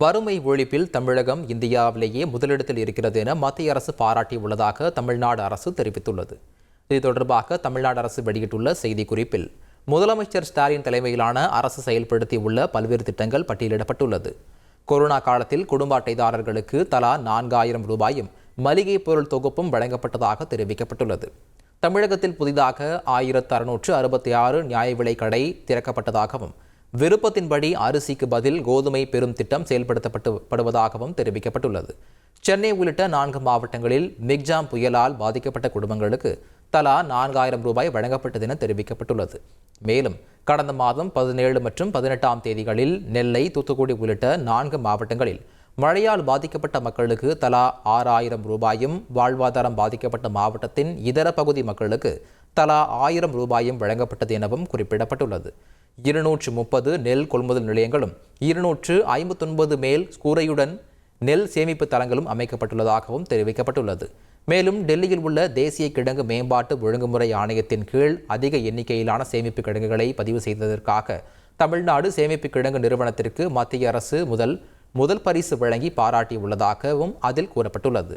வறுமை ஒழிப்பில் தமிழகம் இந்தியாவிலேயே முதலிடத்தில் இருக்கிறது என மத்திய அரசு பாராட்டியுள்ளதாக தமிழ்நாடு அரசு தெரிவித்துள்ளது. இது தொடர்பாக தமிழ்நாடு அரசு வெளியிட்டுள்ள செய்திக்குறிப்பில் முதலமைச்சர் ஸ்டாலின் தலைமையிலான அரசு செயல்படுத்தியுள்ள பல்வேறு திட்டங்கள் பட்டியலிடப்பட்டுள்ளது. கொரோனா காலத்தில் குடும்ப அட்டைதாரர்களுக்கு தலா நான்காயிரம் ரூபாயும் மளிகை பொருள் தொகுப்பும் வழங்கப்பட்டதாக தெரிவிக்கப்பட்டுள்ளது. தமிழகத்தில் புதிதாக ஆயிரத்து அறுநூற்று அறுபத்தி ஆறு நியாய விலை கடை திறக்கப்பட்டதாகவும் விருப்பத்தின்படி அரிசிக்கு பதில் கோதுமை பெறும் திட்டம் செயல்படுத்தப்பட்டு படுவதாகவும் தெரிவிக்கப்பட்டுள்ளது. சென்னை உள்ளிட்ட நான்கு மாவட்டங்களில் மிக்ஜாம் புயலால் பாதிக்கப்பட்ட குடும்பங்களுக்கு தலா நான்காயிரம் ரூபாய் வழங்கப்பட்டது என தெரிவிக்கப்பட்டுள்ளது. மேலும் கடந்த மாதம் பதினேழு மற்றும் பதினெட்டாம் தேதிகளில் நெல்லை தூத்துக்குடி உள்ளிட்ட நான்கு மாவட்டங்களில் மழையால் பாதிக்கப்பட்ட மக்களுக்கு தலா ஆறாயிரம் ரூபாயும் வாழ்வாதாரம் பாதிக்கப்பட்ட மாவட்டத்தின் இதர பகுதி மக்களுக்கு தலா ஆயிரம் ரூபாயும் வழங்கப்பட்டது எனவும் குறிப்பிடப்பட்டுள்ளது. இருநூற்று முப்பது நெல் கொள்முதல் நிலையங்களும் இருநூற்று ஐம்பத்தொன்பது மேல் கூரையுடன் நெல் சேமிப்பு தளங்களும் அமைக்கப்பட்டுள்ளதாகவும் தெரிவிக்கப்பட்டுள்ளது. மேலும் டெல்லியில் உள்ள தேசிய கிடங்கு மேம்பாட்டு ஒழுங்குமுறை ஆணையத்தின் கீழ் அதிக எண்ணிக்கையிலான சேமிப்பு கிடங்குகளை பதிவு செய்ததற்காக தமிழ்நாடு சேமிப்பு கிடங்கு நிறுவனத்திற்கு மத்திய அரசு முதல் முதல் பரிசு வழங்கி பாராட்டியுள்ளதாகவும் அதில் கூறப்பட்டுள்ளது.